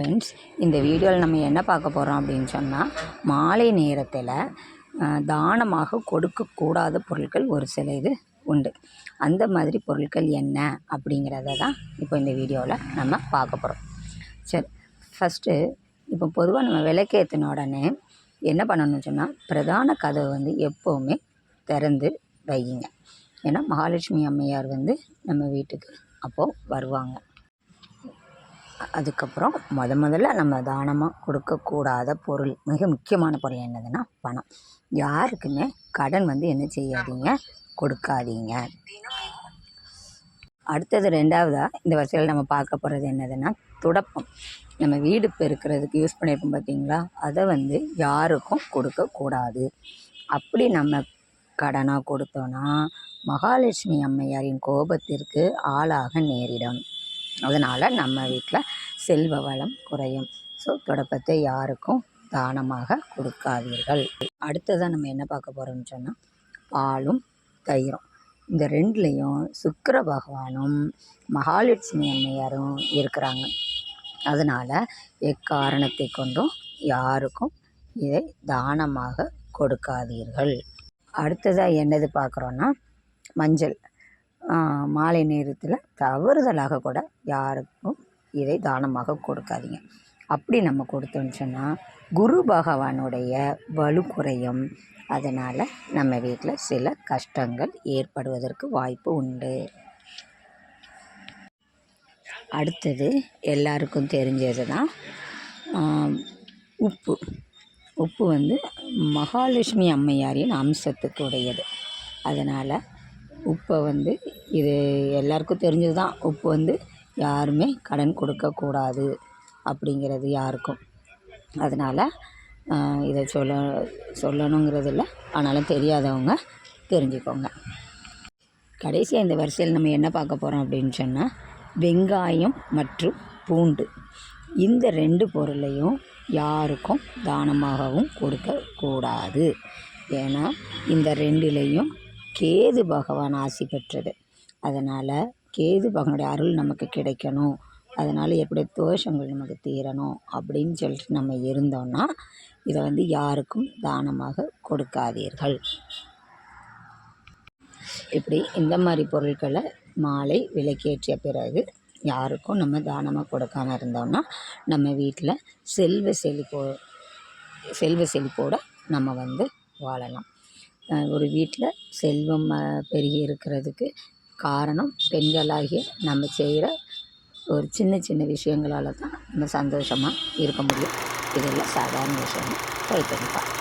Friends இந்த வீடியோவில் நம்ம என்ன பார்க்க போகிறோம் அப்படின்னு சொன்னால் மாலை நேரத்தில் தானமாக கொடுக்கக்கூடாத பொருட்கள் ஒரு சில இது உண்டு. அந்த மாதிரி பொருட்கள் என்ன அப்படிங்கிறத தான் இப்போ இந்த வீடியோவில் நம்ம பார்க்க போகிறோம் சரி ஃபஸ்ட்டு இப்போ பொதுவாக நம்ம விளக்கேற்றின உடனே என்ன பண்ணணும்னு சொன்னால் பிரதான கதவு வந்து எப்போவுமே திறந்து வையுங்க. ஏன்னா மகாலட்சுமி அம்மையார் வந்து நம்ம வீட்டுக்கு அப்போது வருவாங்க. அதுக்கப்புறம் முத முதல்ல நம்ம தானமாக கொடுக்கக்கூடாத பொருள். மிக முக்கியமான பொருள் என்னதுன்னா பணம். யாருக்குமே கடன் வந்து என்ன செய்யாதீங்க கொடுக்காதீங்க. அடுத்தது ரெண்டாவதாக இந்த வரிசையில் நம்ம பார்க்க போகிறது என்னதுன்னா துடப்பம். நம்ம வீடு பெருக்கிறதுக்கு யூஸ் பண்ணியிருப்போம் பார்த்தீங்களா அதை வந்து யாருக்கும் கொடுக்கக்கூடாது அப்படி நம்ம கடனாக கொடுத்தோன்னா மகாலட்சுமி அம்மையாரின் கோபத்திற்கு ஆளாக நேரிடும். அதனால் நம்ம வீட்டில் செல்வ வளம் குறையும். ஸோ துடப்பத்தை யாருக்கும் தானமாக கொடுக்காதீர்கள். அடுத்ததாக நம்ம என்ன பார்க்க போகிறோம்னு சொன்னால் பாலும் தயிரும். இந்த ரெண்டுலேயும் சுக்கர பகவானும் மகாலட்சுமி அம்மையாரும் இருக்கிறாங்க. அதனால் எக்காரணத்தை கொண்டும் யாருக்கும் இதை தானமாக கொடுக்காதீர்கள். அடுத்ததாக என்னது பார்க்குறோன்னா மஞ்சள். மாலை நேரத்தில் தவறுதலாக கூட யாருக்கும் இதை தானமாக கொடுக்காதீங்க. அப்படி நம்ம கொடுத்தோன்னு சொன்னால் குரு பகவானுடைய வலு குறையும் அதனால் நம்ம வீட்டில் சில கஷ்டங்கள் ஏற்படுவதற்கு வாய்ப்பு உண்டு. அடுத்தது எல்லாருக்கும் தெரிஞ்சது தான் உப்பு. உப்பு வந்து மகாலட்சுமி அம்மையாரின் அம்சத்துக்கு உடையது அதனால் உப்பை வந்து இது எல்லாருக்கும் தெரிஞ்சது தான் உப்பு வந்து யாருமே கடன் கொடுக்கக்கூடாது அப்படிங்கிறது யாருக்கும். அதனால் இதை சொல்ல சொல்லணுங்கிறது இல்லை ஆனாலும் தெரியாதவங்க தெரிஞ்சுக்கோங்க. கடைசியாக இந்த வரிசையில் நம்ம என்ன பார்க்க போகிறோம் அப்படின்னு சொன்னால் வெங்காயம் மற்றும் பூண்டு. இந்த ரெண்டு பொருளையும் யாருக்கும் தானமாகவும் கொடுக்கக்கூடாது. ஏன்னா இந்த ரெண்டுலேயும் கேது பகவான் ஆசி பெற்றது. அதனால் கேது பகவானுடைய அருள் நமக்கு கிடைக்கணும். அதனால் எப்படி தோஷங்கள் நமக்கு தீரணும் அப்படின்னு சொல்லிட்டு நம்ம இருந்தோம்னா இதை வந்து யாருக்கும் தானமாக கொடுக்காதீர்கள். இப்படி இந்த மாதிரி பொருட்களை மாலை விலைக்கேற்றிய பிறகு யாருக்கும் நம்ம தானமாக கொடுக்காம இருந்தோம்னா நம்ம வீட்டில் செல்வ செழிப்போ செல்வ செழிப்போடு நம்ம வந்து வாழலாம். ஒரு வீட்டில் செல்வம் பெருகி இருக்கிறதுக்கு காரணம் பெண்களாகிய நம்ம செய்கிற ஒரு சின்ன சின்ன விஷயங்களால தான் நம்ம சந்தோஷமாக இருக்க முடியும். இதெல்லாம் சாதாரண விஷயம் ட்ரை பண்ணி பாருங்க